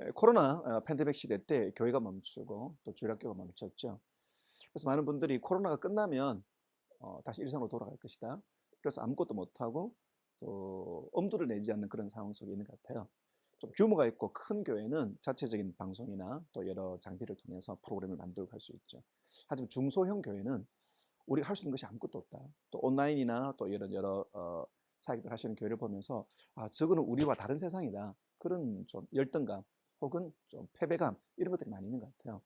에, 코로나 어, 팬데믹 시대 때 교회가 멈추고 또 주일학교가 멈췄죠. 그래서 많은 분들이 코로나가 끝나면 어, 다시 일상으로 돌아갈 것이다. 그래서 아무것도 못하고 또 엄두를 내지 않는 그런 상황 속에 있는 것 같아요. 좀 규모가 있고 큰 교회는 자체적인 방송이나 또 여러 장비를 통해서 프로그램을 만들고 할 수 있죠. 하지만 중소형 교회는 우리가 할 수 있는 것이 아무것도 없다. 또 온라인이나 또 이런 여러 어, 사역들 하시는 교회를 보면서 아 저거는 우리와 다른 세상이다. 그런 좀 열등감 혹은 좀 패배감 이런 것들이 많이 있는 것 같아요.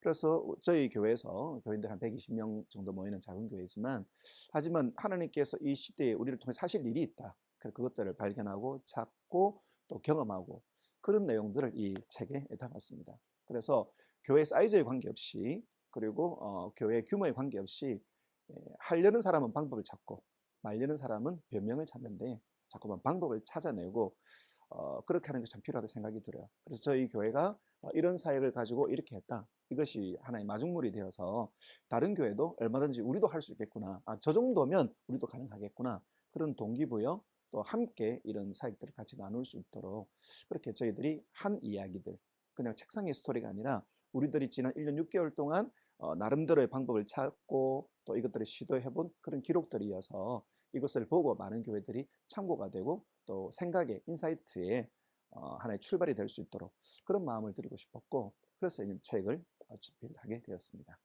그래서 저희 교회에서 교인들 한 120명 정도 모이는 작은 교회지만 하지만 하나님께서 이 시대에 우리를 통해 사실 일이 있다. 그것들을 발견하고 찾고 또 경험하고 그런 내용들을 이 책에 담았습니다. 그래서 교회 사이즈에 관계없이 그리고 어, 교회 규모에 관계없이 에, 하려는 사람은 방법을 찾고 말려는 사람은 변명을 찾는데 자꾸만 방법을 찾아내고 어, 그렇게 하는 게참 필요하다 생각이 들어요. 그래서 저희 교회가 어, 이런 사역을 가지고 이렇게 했다. 이것이 하나의 마중물이 되어서 다른 교회도 얼마든지 우리도 할 수 있겠구나. 아, 저 정도면 우리도 가능하겠구나. 그런 동기부여 또 함께 이런 사역들을 같이 나눌 수 있도록 그렇게 저희들이 한 이야기들 그냥 책상의 스토리가 아니라 우리들이 지난 1년 6개월 동안 어, 나름대로의 방법을 찾고 또 이것들을 시도해본 그런 기록들이어서 이것을 보고 많은 교회들이 참고가 되고 또 생각의 인사이트에 어, 하나의 출발이 될 수 있도록 그런 마음을 드리고 싶었고 그래서 이 책을 어, 집필하게 되었습니다.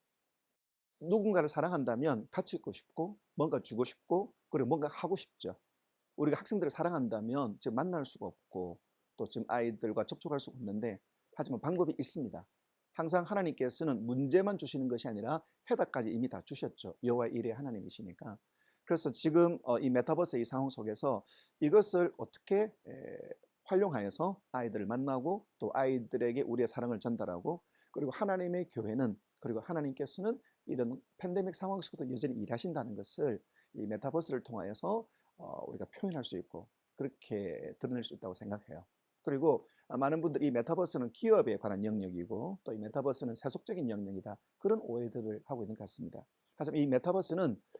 누군가를 사랑한다면 같이 있고 싶고 뭔가 주고 싶고 그리고 뭔가 하고 싶죠. 우리가 학생들을 사랑한다면 지금 만날 수가 없고 또 지금 아이들과 접촉할 수가 없는데 하지만 방법이 있습니다. 항상 하나님께서는 문제만 주시는 것이 아니라 해답까지 이미 다 주셨죠. 여호와 일의 하나님이시니까. 그래서 지금 어, 이 메타버스 이 상황 속에서 이것을 어떻게 에, 활용하여서 아이들을 만나고 또 아이들에게 우리의 사랑을 전달하고 그리고 하나님의 교회는 그리고 하나님께서는 이런 팬데믹 상황 속에도 여전히 일하신다는 것을 이 메타버스를 통하여서 어, 우리가 표현할 수 있고 그렇게 드러낼 수 있다고 생각해요. 그리고 많은 분들이 이 메타버스는 기업에 관한 영역이고 또 이 메타버스는 세속적인 영역이다 그런 오해들을 하고 있는 것 같습니다. 하지만 이 메타버스는 어,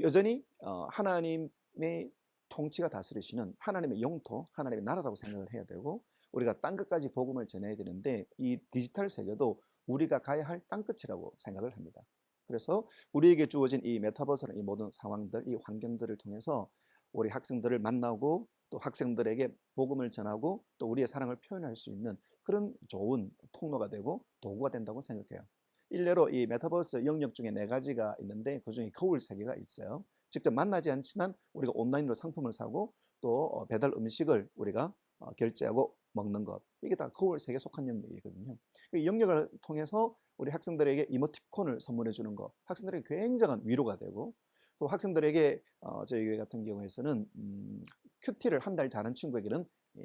여전히 어, 하나님의 통치가 다스리시는 하나님의 영토, 하나님의 나라라고 생각을 해야 되고 우리가 땅 끝까지 복음을 전해야 되는데 이 디지털 세계도 우리가 가야 할 땅 끝이라고 생각을 합니다. 그래서 우리에게 주어진 이 메타버스라는 이 모든 상황들, 이 환경들을 통해서 우리 학생들을 만나고 또 학생들에게 복음을 전하고 또 우리의 사랑을 표현할 수 있는 그런 좋은 통로가 되고 도구가 된다고 생각해요. 일례로 이 메타버스 영역 중에 네 가지가 있는데 그 중에 거울 세계가 있어요. 직접 만나지 않지만 우리가 온라인으로 상품을 사고 또 어, 배달 음식을 우리가 어, 결제하고 먹는 것 이게 다 거울 세계에 속한 영역이거든요. 이 영역을 통해서 우리 학생들에게 이모티콘을 선물해 주는 것 학생들에게 굉장한 위로가 되고 또 학생들에게 어, 저희 같은 경우에서는 음, 큐티를 한 달 자는 친구에게는 이,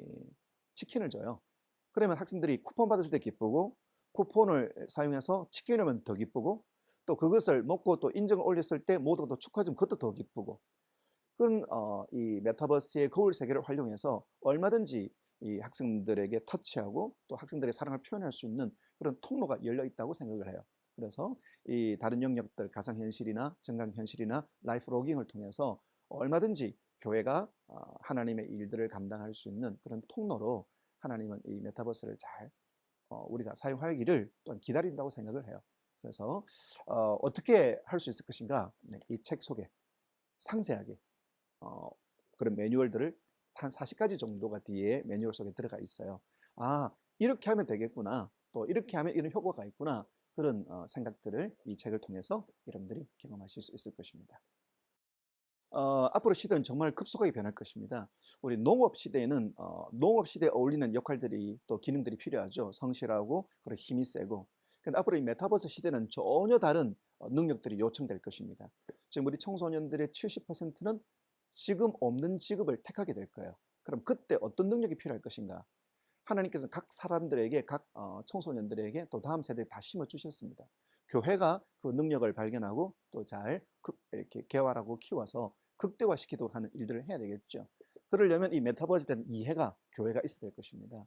치킨을 줘요. 그러면 학생들이 쿠폰 받았을 때 기쁘고 쿠폰을 사용해서 치킨을 하면 더 기쁘고 또 그것을 먹고 또 인정을 올렸을 때 모두가 또 축하해주면 그것도 더 기쁘고 그런 어, 이 메타버스의 거울 세계를 활용해서 얼마든지 이 학생들에게 터치하고 또 학생들의 사랑을 표현할 수 있는 그런 통로가 열려 있다고 생각을 해요. 그래서 이 다른 영역들 가상현실이나 정강현실이나 라이프 로깅을 통해서 얼마든지 교회가 어, 하나님의 일들을 감당할 수 있는 그런 통로로 하나님은 이 메타버스를 잘 어, 우리가 사용하기를 또한 기다린다고 생각을 해요. 그래서 어, 어떻게 할 수 있을 것인가 네, 이책 속에 상세하게 어, 그런 매뉴얼들을 한 40가지 정도가 뒤에 매뉴얼 속에 들어가 있어요. 아 이렇게 하면 되겠구나. 또 이렇게 하면 이런 효과가 있구나. 그런 어, 생각들을 이 책을 통해서 여러분들이 경험하실 수 있을 것입니다. 어, 앞으로 시대는 정말 급속하게 변할 것입니다. 우리 농업 시대에는 어, 농업 시대에 어울리는 역할들이 또 기능들이 필요하죠. 성실하고 그리고 힘이 세고. 근데 앞으로 이 메타버스 시대는 전혀 다른 어, 능력들이 요청될 것입니다. 지금 우리 청소년들의 70%는 지금 없는 직업을 택하게 될 거예요. 그럼 그때 어떤 능력이 필요할 것인가? 하나님께서 각 사람들에게 각 어, 청소년들에게 또 다음 세대에 다 심어 주셨습니다. 교회가 그 능력을 발견하고 또 잘 이렇게 개발하고 키워서 극대화시키도록 하는 일들을 해야 되겠죠. 그러려면 이 메타버스에 대한 이해가 교회가 있어야 될 것입니다.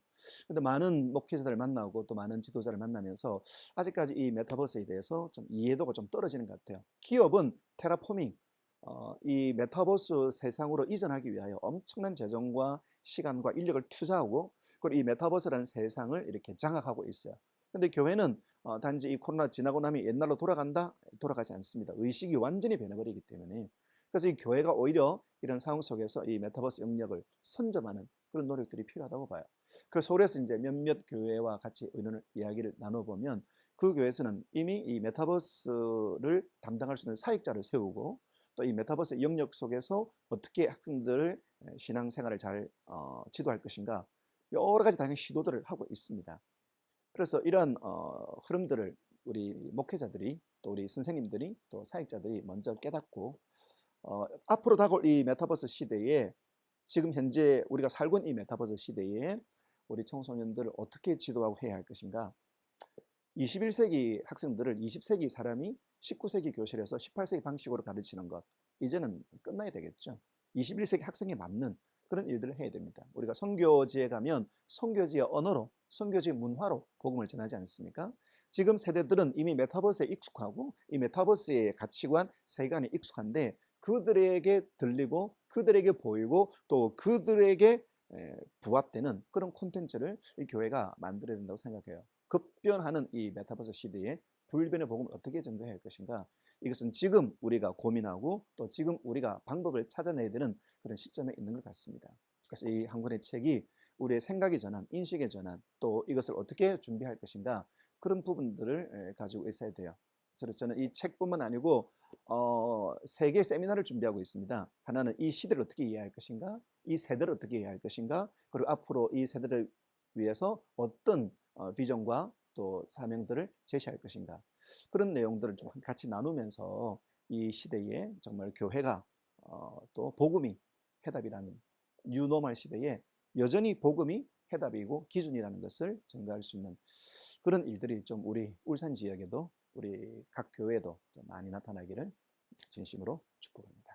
근데 많은 목회자들을 만나고 또 많은 지도자를 만나면서 아직까지 이 메타버스에 대해서 좀 이해도가 좀 떨어지는 것 같아요. 기업은 테라포밍, 어, 이 메타버스 세상으로 이전하기 위하여 엄청난 재정과 시간과 인력을 투자하고 그리고 이 메타버스라는 세상을 이렇게 장악하고 있어요. 근데 교회는 어, 단지 이 코로나 지나고 나면 옛날로 돌아간다? 돌아가지 않습니다. 의식이 완전히 변해버리기 때문에 그래서 이 교회가 오히려 이런 상황 속에서 이 메타버스 영역을 선점하는 그런 노력들이 필요하다고 봐요. 그래서 서울에서 이제 몇몇 교회와 같이 의논을 이야기를 나눠보면 그 교회에서는 이미 이 메타버스를 담당할 수 있는 사역자를 세우고 또 이 메타버스 영역 속에서 어떻게 학생들을 신앙생활을 잘 어, 지도할 것인가 여러 가지 다양한 시도들을 하고 있습니다. 그래서 이런 어, 흐름들을 우리 목회자들이 또 우리 선생님들이 또 사역자들이 먼저 깨닫고 어, 앞으로 다가올 이 메타버스 시대에 지금 현재 우리가 살고 있는 이 메타버스 시대에 우리 청소년들을 어떻게 지도하고 해야 할 것인가 21세기 학생들을 20세기 사람이 19세기 교실에서 18세기 방식으로 가르치는 것 이제는 끝나야 되겠죠. 21세기 학생에 맞는 그런 일들을 해야 됩니다. 우리가 선교지에 가면 선교지의 언어로 선교지의 문화로 복음을 전하지 않습니까? 지금 세대들은 이미 메타버스에 익숙하고 이 메타버스의 가치관, 세계관에 익숙한데 그들에게 들리고 그들에게 보이고 또 그들에게 부합되는 그런 콘텐츠를 이 교회가 만들어야 된다고 생각해요. 급변하는 이 메타버스 시대에 불변의 복음을 어떻게 전도해야 할 것인가? 이것은 지금 우리가 고민하고 또 지금 우리가 방법을 찾아내야 되는 그런 시점에 있는 것 같습니다. 그래서 이 한 권의 책이 우리의 생각의 전환, 인식의 전환, 또 이것을 어떻게 준비할 것인가 그런 부분들을 가지고 있어야 돼요. 그래서 저는 이 책뿐만 아니고 어, 세 개의 세미나를 준비하고 있습니다. 하나는 이 시대를 어떻게 이해할 것인가, 이 세대를 어떻게 이해할 것인가, 그리고 앞으로 이 세대를 위해서 어떤 어, 비전과 또 사명들을 제시할 것인가 그런 내용들을 좀 같이 나누면서 이 시대에 정말 교회가 어, 또 복음이 해답이라는 뉴노멀 시대에 여전히 복음이 해답이고 기준이라는 것을 증거할 수 있는 그런 일들이 좀 우리 울산 지역에도 우리 각 교회에도 좀 많이 나타나기를 진심으로 축복합니다.